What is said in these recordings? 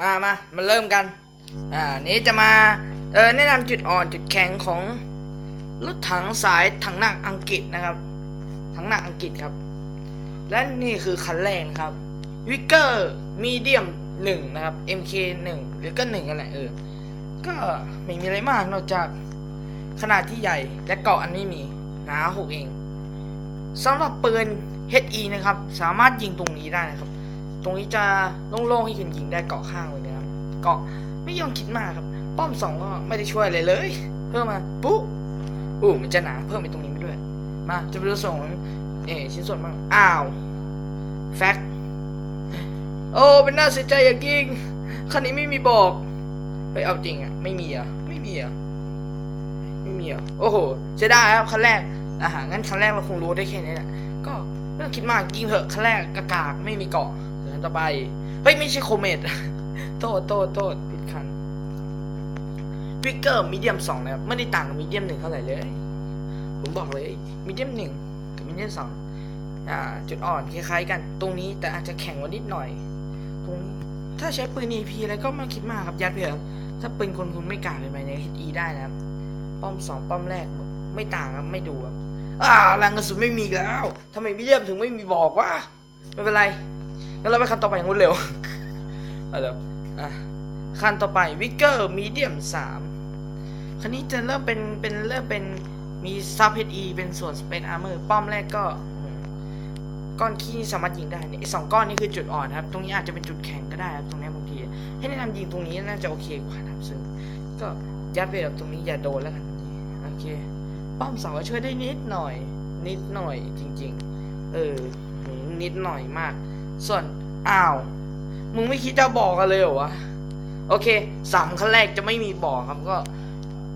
มามามาเริ่มกัน อ่า นี้จะมา เออ แนะนำจุดอ่อนจุดแข็งของรถถังสายถังหนักอังกฤษนะครับ ถังหนักอังกฤษครับ และนี่คือคันแรกครับ วิกเกอร์มีเดียมหนึ่งนะครับ MK หนึ่งหรือก็หนึ่งกันแหละเออ ก็ไม่มีอะไรมากนอกจากขนาดที่ใหญ่และเกาะอันไม่มีหนาหกเองสำหรับปืน HE นะครับ สามารถยิงตรงนี้ได้นะครับ ตรงนี้จะโล่งๆให้คุณยิงได้เกาะข้างเลยนะครับ เกาะไม่ยอมคิดมากครับ ป้อมสองก็ไม่ได้ช่วยอะไรเลย เพิ่มมาปุ๊บอู้มันจะหนาเพิ่มไปตรงนี้ไปด้วย มาจะไปดูส่งเอชิ้นส่วนบ้างอ้าวแฟกโอ้เป็นน่าเสียใจอย่างยิ่งคันนี้ไม่มีบอกเฮ้ยเอาจริงอะไม่มีอะไม่มีอะไม่มีอะโอ้โหจะได้ครับคันแรกอ่างั้นคันแรกเราคงรู้ได้แค่นี้แหละก็ไม่ต้องคิดมากยิงเถอะคันแรกกากากไม่มีเกาะ ต่อไป เฮ้ย ไม่ใช่โคเมดโทษโทษโทษผิดคันวิกเกอร์มีเดียมสองนะครับ ไม่ได้ต่างกับมีเดียมหนึ่งเท่าไหร่เลย ผมบอกเลยมีเดียมหนึ่งกับมีเดียมสองจุดอ่อนคล้ายๆกัน ตรงนี้แต่อาจจะแข็งกว่านิดหน่อย ตรงนี้ถ้าใช้ปืน EP อะไรก็ไม่คิดมากครับยัดไปเถอถ้าปืนคนคุณไม่กล้าเลยไปใน HE ได้นะครับ ป้อมสองป้อมแรกไม่ต่างครับไม่ดูครับอ่าแรงกระสุนไม่มีแล้วทำไมมีเดียมถึงไม่มีบอกวะไม่เป็นไร งั้นเราไปคันต่อไปอย่างรวดเร็วเอาเดี๋ยวอะคันต่อไปวิกเกอร์มีเดียมสามคันนี้จะเริ่มเป็นเป็นเริ่มเป็นมีซับเฮดอีเป็นส่วนสเปนอาร์เมอร์ป้อมแรกก็ ก้อนขี้สามารถยิงได้เนี่ยไอสองก้อนนี้คือจุดอ่อนครับ ตรงนี้อาจจะเป็นจุดแข็งก็ได้ครับตรงนี้บางที ให้แนะนำยิงตรงนี้น่าจะโอเคกว่าครับซึ่งก็ยัดไปแบบตรงนี้อย่าโดนแล้วกันโอเค ป้อมเสาก็ช่วยได้นิดหน่อย นิดหน่อยจริง ๆ เออนิดหน่อยมาก ส่วนอ้าว มึงไม่คิดจะบอกกันเลยเหรอวะ โอเคสามขั้นแรกจะไม่มีบอกครับก็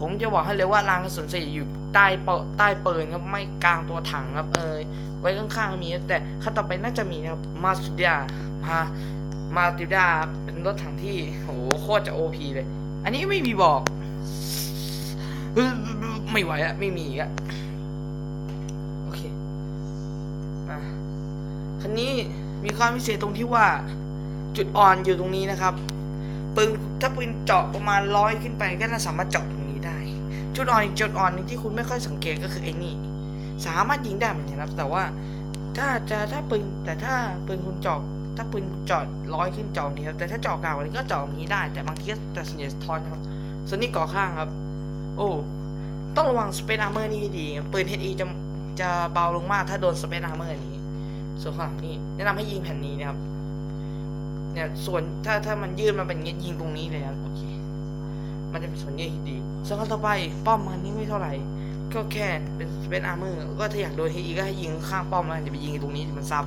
ผมจะบอกให้เลยว่ารางกระสุนสี่อยู่ใต้เปใต้ปืนครับไม่กลางตัวถังครับ เออไว้ข้างๆมีแต่ขั้นต่อไปน่าจะมีนะครับมาสเดียมามาติดาเป็นรถถังที่โหโคตรจะโอพีเลย อันนี้ไม่มีบอก ไม่ไหวอะไม่มีอะโอเคอะ คันนี้มีความพิเศษตรงที่ว่าจุดอ่อนอยู่ตรงนี้นะครับปืนถ้าปืนเจาะประมาณร้อยขึ้นไปก็น่าสามารถเจาะตรงนี้ได้ จุดอ่อนอีกจุดอ่อนหนึงที่คุณไม่ค่อยสังเกตก็คือไอ้นี่สามารถยิงได้เหมือนกันครับ แต่ว่าถ้าจะถ้าปืนแต่ถ้าปืนคุณเจาะถ้าปืนเจาะร้อยขึ้นเจาะนี้ครับแต่ถ้าเจาะกลางกว่านี้ก็เจาะนี้ได้ แต่บางทีก็แต่ส่วนใหญ่ทอนครับส่วนนี้ก่อข้างครับ โอ้ต้องระวังสเปนอาร์เมอร์นี่ดีปืน HE จะจะเบาลงมากถ้าโดนสเปนอาร์เมอร์นี้ ส่วนข้างหลังนี่แนะนำให้ยิงแผ่นนี้นะครับ เนี่ยส่วนถ้าถ้ามันยื่นมาเป็นอย่างงี้ยิงตรงนี้เลยครับโอเค มันจะเป็นส่วนที่ดีส่วนข้างต่อไปป้อมมันนี่ไม่เท่าไหร่ ก็แค่เป็นเป็นอาร์เมอร์ก็ถ้าอยากโดน HE ก็ให้ยิงข้างป้อมแล้วจะไปยิงตรงนี้มันซับ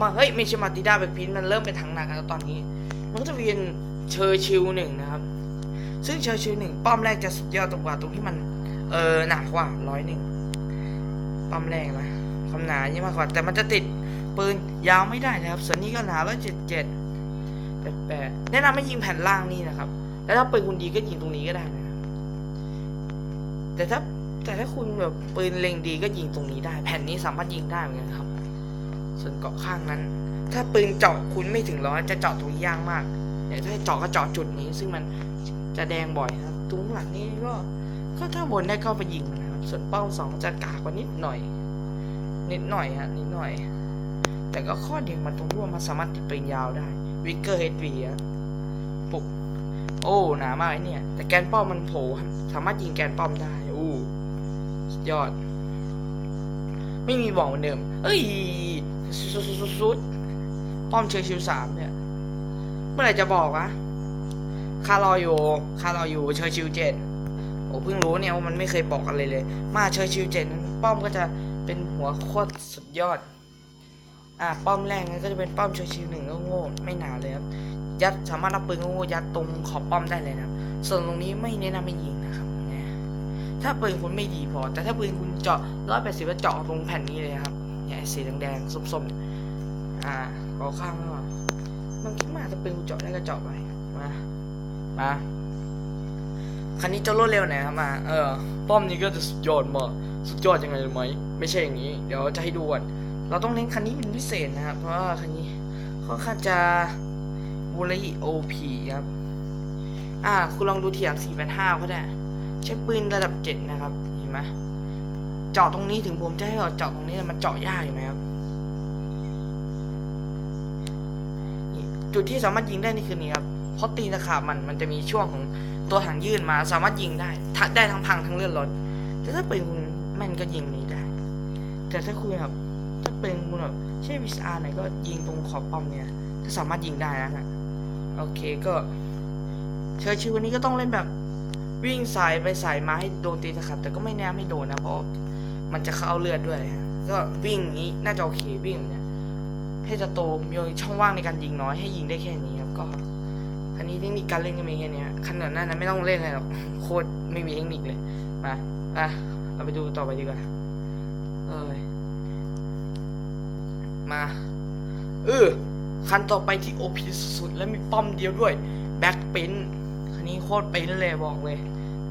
มาเฮ้ยไม่ใช่มาติด้าแบบพินมันเริ่มเป็นทางหนักแล้วตอนนี้ มันก็จะเป็นเชอร์ชิลหนึ่งนะครับ ซึ่งเชอร์ชิลหนึ่งป้อมแรกจะสุดยอดตรงกว่าตรงที่มันเออหนากว่าร้อยหนึ่ง ป้อมแรกนะความหนาเยอะมากกว่า แต่มันจะติดปืนยาวไม่ได้นะครับ ส่วนนี้ก็หนาร้อยเจ็ดเจ็ดแปดแปดแนะนำให้ยิงแผ่นล่างนี่นะครับ แล้วถ้าปืนคุณดีก็ยิงตรงนี้ก็ได้นะแต่ถ้าแต่ถ้าคุณแบบปืนเล็งดีก็ยิงตรงนี้ได้ แผ่นนี้สามารถยิงได้เหมือนกันครับ ส่วนเกาะข้างนั้น ถ้าปืนเจาะคุณไม่ถึงร้อยจะเจาะตรงนี้ยากมากแต่ถ้าเจาะก็เจาะจุดนี้ ซึ่งมันจะแดงบ่อยครับตรงหลังนี้ก็ก็ถ้าบนได้ก็ไปยิง ส่วนเป้าสองจะกากว่านิดหน่อย นิดหน่อยฮะนิดหน่อย แต่ก็ข้อดีของมันตรงที่ว่ามันสามารถติดปืนยาวได้ วิกเกอร์เฮดวีอะปุกโอ้หนามากไอเนี่ย แต่แกนป้อมมันโผล่สามารถยิงแกนป้อมได้อู้ยอด ไม่มีบอกเหมือนเดิม เอ้ยสุดป้อมเชอร์ชิลสามเนี่ย เมื่อไหร่จะบอกวะคารออยู่ คารออยู่ เชอร์ชิลเจ็ด โอ้เพิ่งรู้เนี่ยว่ามันไม่เคยบอกกันเลยเลย มาเชอร์ชิลเจนป้อมก็จะเป็นหัวโคตรสุดยอด อ่าป้อมแรกก็จะเป็นป้อมเชอร์ชิลหนึ่งก็โง่ไม่หนาเลยครับยัดสามารถเอาปืนโง่ยัดตรงขอบป้อมได้เลยนะส่วนตรงนี้ไม่แนะนำให้ยิงนะครับเนี่ยถ้าปืนคุณไม่ดีพอ แต่ถ้าปืนคุณเจาะร้อยแปดสิบเจาะตรงแผ่นนี้เลยครับเนี่ยสีแดงๆส้มๆอ่าขอข้างก็มันคิดมากถ้าปืนกูเจาะได้ก็เจาะไปมามา คันนี้จะรวดเร็วหนครับมาเออป้อมนี้ก็จะสุดยอดมากสุดยอดยังไงรู้ไหมไม่ใช่อย่างนี้ เดี๋ยวจะให้ดูก่อนเราต้องเน้นคันนี้เป็นพิเศษนะครับ เพราะว่าคันนี้ค่อนข้างจะบูลลี่โอพีครับ อ่า คุณลองดูเทียบ485ก็ได้ ใช้ปืนระดับ 7 นะครับ เห็นไหมเจาะตรงนี้ถึงผมจะให้เราเจาะตรงนี้มันเจาะยากอยู่ไหมครับ จุดที่สามารถยิงได้นี่คือนี่ครับ เพราะตีนตะขาบมันมันจะมีช่วงของตัวถังยื่นมาสามารถยิงได้ทัได้ทั้งพังทั้งเลื่อนรถแต่ถ้าเปืนคุณแม่นก็ยิงนี้ได้ แต่ถ้าคุณแบบถ้าเปืนคุณแบบใช้วิสอาร์ไหนก็ยิงตรงขอบป้อมเนี่ยก็สามารถยิงได้นะฮะโอเคก็เชิญชิววันนี้ก็ต้องเล่นแบบวิ่งสายไปสายมาให้โดนตีนะครับ แต่ก็ไม่แน่ไม่โดนนะเพราะมันจะเข้าเลือดด้วยฮะก็วิ่งนี้น่าจะโอเควิ่งเนี้ยให้จะโตมีช่องว่างในการยิงน้อยให้ยิงได้แค่นี้ครับก็ อันนี้เทคนิคการเล่นก็มีแค่เนี้ยขนาดนั้นนะไม่ต้องเล่นอะไรหรอกโคตรไม่มีเทคนิคเลยมาอะเราไปดูต่อไปดีกว่าเอ้ยมาเออคันต่อไปที่โอพีสุดๆและมีป้อมเดียวด้วยแบ็คปินคันนี้โคตรปินเลยบอกเลย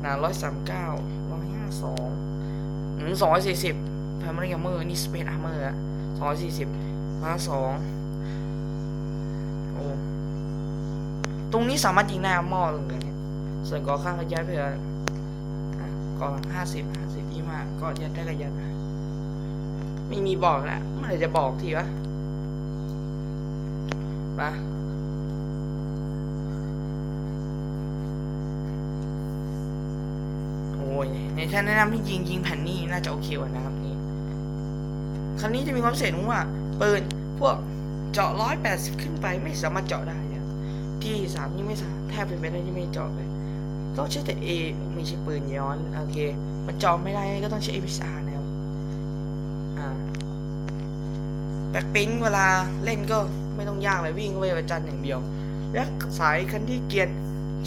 หนะร้อยสามเก้าร้อยห้าสองอืมสองร้อยสี่สิบพามาริกาเมอร์นี่สเปนอาร์เมอร์อะสองร้อยสี่สิบห้าสองโอ้ ตรงนี้สามารถยิงหน้าหม้อเลยเนี่ยส่วนก่อข้างก็ยัดเพื่ออะก่อห้าสิบห้าสิบยี่ห้าก็ยัดได้ก็ยัดนะไม่มีบอกนะเมื่อไหร่จะบอกทีวะมาโอ้ยในท่านแนะนำให้ยิงยิงแผ่นนี้น่าจะโอเคกว่านะครับนี่คันนี้จะมีความเศษตรงว่าปืนพวกเจาะร้อยแปดสิบขึ้นไปไม่สามารถเจาะได้ ที่สามนี่ไม่สามแทบเป็นไปได้ที่ไม่เจาะเลย ก็ใช้แต่ A ไม่ใช่ปืนย้อนโอเค มันจาะไม่ได้ก็ต้องใช้ APSR นะครับอ่าแบ็คปิ้งเวลาเล่นก็ไม่ต้องยากเลยวิ่งเข้าไปประจันอย่างเดียว และสายคันที่เกียร์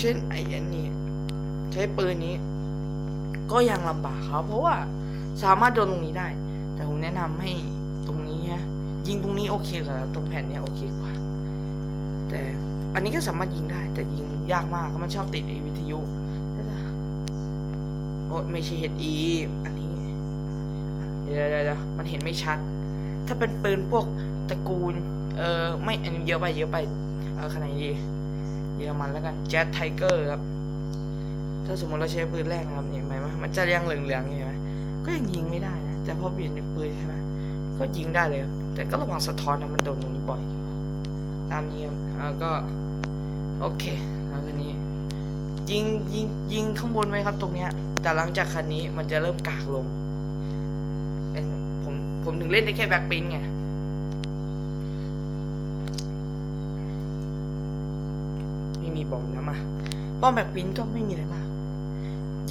เช่นไอ้อันนี้ใช้ปืนนี้ ก็ยังลำบากครับเพราะว่าสามารถโดนตรงนี้ได้ แต่ผมแนะนำให้ตรงนี้ฮะยิงตรงนี้โอเคกว่าตรงแผ่นเนี้ยโอเคกว่า แต่ อันนี้ก็สามารถยิงได้ แต่ยิงยากมากเพราะมันชอบติดไอ้วิทยุโอ้ไม่ใช่เฮดอีอันนี้ เดี๋ยวเดี๋ยวมันเห็นไม่ชัด ถ้าเป็นปืนพวกตระกูล เออไม่อันนี้เยอะไปเยอะไป เออขนาดดีเยอรมันแล้วกันแจ๊ดไทเกอร์ครับ ถ้าสมมติเราใช้ปืนแรกนะครับเห็นไหมมันจะยังเหลืองๆเห็นไหมก็ยังยิงไม่ได้นะแต่พอเปลี่ยนเป็นปืนใช่ไหมก็ยิงได้เลย แต่ก็ระวังสะท้อนนะมันโดนตรงนี้บ่อย ตามนี้ครับแล้วก็ โอเคแล้วคันนี้ ยิงยิงยิงข้างบนไว้ครับตรงเนี้ย แต่หลังจากคันนี้มันจะเริ่มกากลงผมผมถึงเล่นได้แค่แบ็คปินไงไม่มีบอกนะมาป้อมแบ็คปินก็ไม่มีอะไรมาก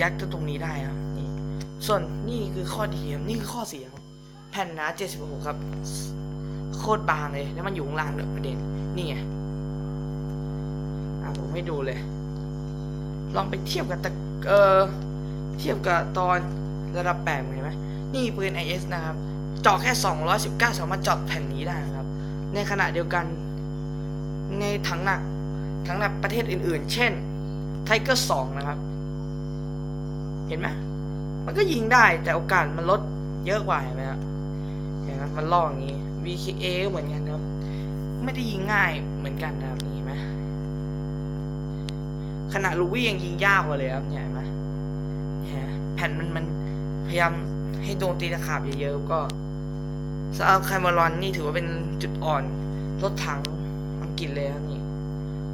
ยัดก็ตรงนี้ได้ครับนี่ ส่วนนี่คือข้อดีครับนี่คือข้อเสียแผ่นหนา76 ครับ โคตรบางเลย แล้วมันอยู่ข้างล่างด้วยประเด็น นี่ไงอะผมให้ดูเลย ลองไปเทียบกับตะเออเทียบกับตอนระดับแปดเห็นไหมนี่ปืน IS นะครับจาะแค่ 219 สามารถเจาะแผ่นนี้ได้นะครับ ในขณะเดียวกันในถังหนักถังหนักประเทศอื่นๆ เช่นไทเกอร์2นะครับ เห็นไหมมันก็ยิงได้แต่โอกาสมันลดเยอะกว่าเห็นไหมครับเห็นไหมมันล่ออย่างนี้ VKA เหมือนกันครับไม่ได้ยิงง่ายเหมือนกันนะครับนี่ไหมขนาดลูวี่ยังยิงยากกว่าเลยครับเนี่ยนไหมเนี่ยแผ่นมันมันพยายามให้โดนตีตะขาบเยอะๆก็สำหรับไคมารอนนี่ถือว่าเป็นจุดอ่อนรถถังอังกฤษเลยครับนี่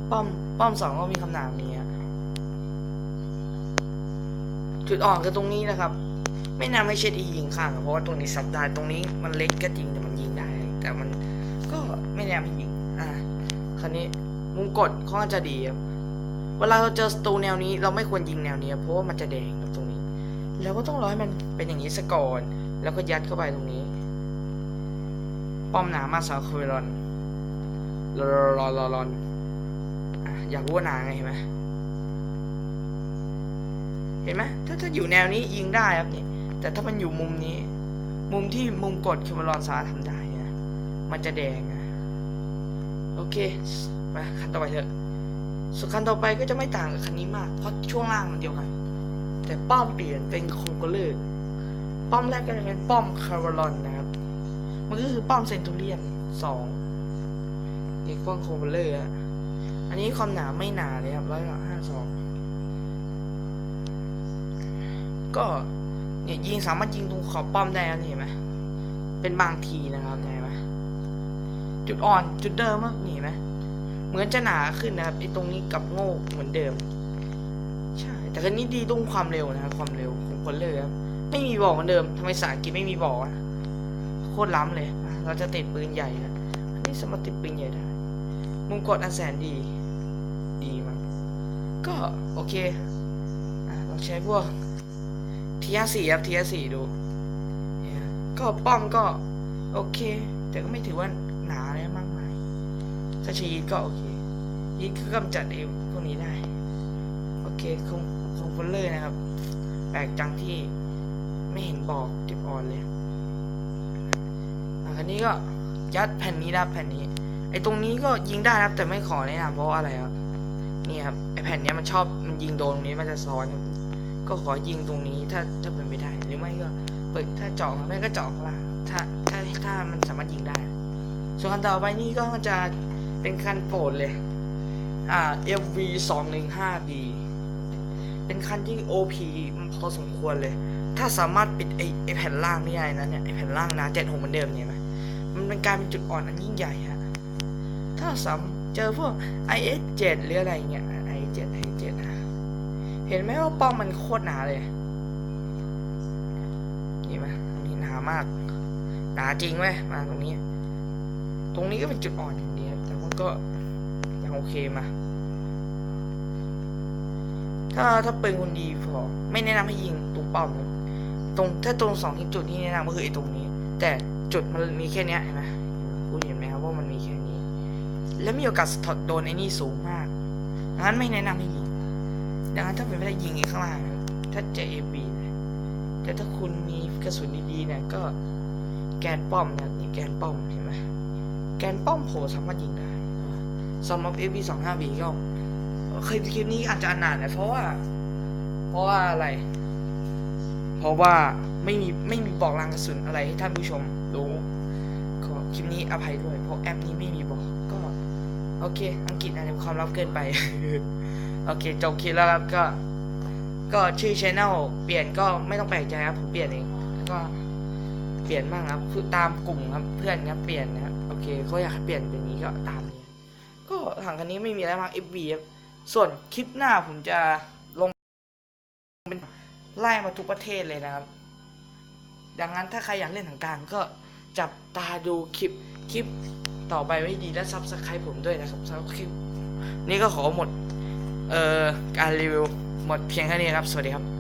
ป้อมป้อมสองก็มีคำนามนี้จุดอ่อนคือตรงนี้นะครับ ไม่นำให้เชดอียิงข้างอะเพราะว่าตรงนี้ซับได้ตรงนี้มันเล็กก็จริงแต่มันยิง แต่มันก็ไม่แนำให้ยิงอ่าคราวนี้มุมกดค่อนข้างจะดีครับเวลาเราเจอศัตรูแนวนี้เราไม่ควรยิงแนวนี้เพราะว่ามันจะแดงครับตรงนี้ แล้วก็ต้องรอให้มันเป็นอย่างนี้ซะก่อน แล้วก็ยัดเข้าไปตรงนี้ ป้อมหนามาสาวคเวรอนรอรอรอรอนอะอยากรู้ว่าหนาไงเห็นไหมเห็นไหมถ้าถ้าอยู่แนวนี้ยิงได้ครับนี่แต่ถ้ามันอยู่มุมนี้ มุมที่มุมกดคิวรอนสามารถทำได้ มันจะแดงนะโอเคมาคันต่อไปเถอะส่วนคันต่อไปก็จะไม่ต่างกับคันนี้มาก เพราะช่วงล่างมันเดียวกัน แต่ป้อมเปลี่ยนเป็นโคโกเลอร์ป้อมแรกก็จะเป็นป้อมคาร์วลอนนะครับ มันก็คือป้อมเซนตูเรียนสองอีกฟองโคเวอร์เลอร์อันนี้ความหนาไม่หนาเลยครับร้อยห้าสองก็เนี่ยยิงสามารถยิงตรงขอบป้อมได้นะเห็นไหมเป็นบางทีนะครับนไหม จุดอ่อนจุดเดิมอะนี่ไหมเหมือนจะหนาขึ้นนะครับไอ้ตรงนี้กลับโง่เหมือนเดิม ใช่ แต่คันนี้ดีตรงความเร็วนะครับความเร็วของคนเลยครับไม่มีบอกเหมือนเดิมทำไมภาษาอังกฤษไม่มีบอกอะโคตรล้ำเลย เราจะติดปืนใหญ่นะอันนี้สามารถติดปืนใหญ่ได้มุมกดอันแสนดี ดีมากก็โอเคเราใช้พวกทีอาสี่ครับทีอาสี่ดู ก็ป้อมก็ โอเค แต่ก็ไม่ถือว่า หนาอะไรมากมาย ถ้าใช้ยีดก็โอเคยีดก็กำจัดไอ้พวกนี้ได้ โอเคคงคงฟลเลอร์นะครับ แปลกจังที่ไม่เห็นบอกเก็บออนเลยอะคันนี้ก็ยัดแผ่นนี้นะครับแผ่นนี้ ไอ้ตรงนี้ก็ยิงได้นะครับ แต่ไม่ขอแนะนำเพราะว่าอะไรครับนี่ครับไอ้แผ่นเนี้ยมันชอบมันยิงโดนตรงนี้มันจะซ้อนก็ขอยิงตรงนี้ถ้าถ้าเป็นไม่ได้ หรือไม่ก็เปิดถ้าเจาะไม่ก็เจาะข้างล่างถ้าถ้าถ้ามันสามารถยิงได้ ส่วนคันต่อไปนี่ก็จะเป็นคันโปรดเลย อ่า FV 2 1 5 B เป็นคันที่ OP มันพอสมควรเลย ถ้าสามารถปิดไอไอแผ่นล่างนี่ได้นะเนี่ยไอแผ่นล่างนะเจ็ดหกเหมือนเดิมเนี่ยไหมมันเป็นการเป็นจุดอ่อนอันยิ่งใหญ่ฮะ ถ้าสามเจอพวก IS 7หรืออะไรเงี้ย IS 7 IS 7นะเห็นไหมว่าป้อมมันโคตรหนาเลยเห็นไหมนนี้หนามาก หนาจริงเว้ยมาตรงนี้ ตรงนี้ก็เป็นจุดอ่อนอย่างเดียวแต่มันก็ยังโอเคมา ถ้าถ้าเปืนคุณดีพอไม่แนะนำให้ยิงตรงเป้าตรงถ้าตรงสองที่จุดที่แนะนำก็คือไอ้ตรงนี้ แต่จุดมันมีแค่นี้เห็นไหมคุณเห็นไหมครับว่ามันมีแค่นี้ แล้วมีโอกาสสะท้อนโดนไอ้นี่สูงมากดังนั้นไม่แนะนำให้ยิงดังนั้นถ้าเป็นไม่ได้ยิงไอ้ข้างล่างถ้าเจเอบีแต่ถ้าคุณมีกระสุนดีๆเนี่ยก็แกนป้อมนะนี่แกนป้อมเห็นไหม แกนป้อมโผล่สามารถยิงได้สำหรับ FB 2 5 B ก็เคยคลิปนี้อาจจะอ่านนานนะเพราะว่า เพราะว่าอะไร เพราะว่าไม่มีไม่มีบอกรางกระสุนอะไรให้ท่านผู้ชมรู้ขอคลิปนี้อภัยด้วย เพราะแอปนี้ไม่มีบอกก็โอเค อังกฤษอาจจะเป็นความลับเกินไป โอเค จบคลิปแล้วครับก็ ก็ชื่อช anel เปลี่ยนก็ไม่ต้องแปลกใจครับผมเปลี่ยนเองก็ เปลี่ยนบ้างครับ คือตามกลุ่มครับเพื่อนครับเปลี่ยนนะครับโอเคเขาอยากเปลี่ยนเป็นอย่างนี้ก็ตามนี้ก็ถังคันนี้ไม่มีอะไรมาก FB ครับส่วนคลิปหน้าผมจะลงเป็นไล่มาทุกประเทศเลยนะครับ ดังนั้นถ้าใครอยากเล่นทางกลารก็จับตาดูคลิปคลิปต่อไปไว้ดีและซับสไครต์ผมด้วยนะครับสำหรับคลิป นี้ก็ขอหมด เอ่อการรีวิวหมดเพียงแค่นี้ครับ สวัสดีครับ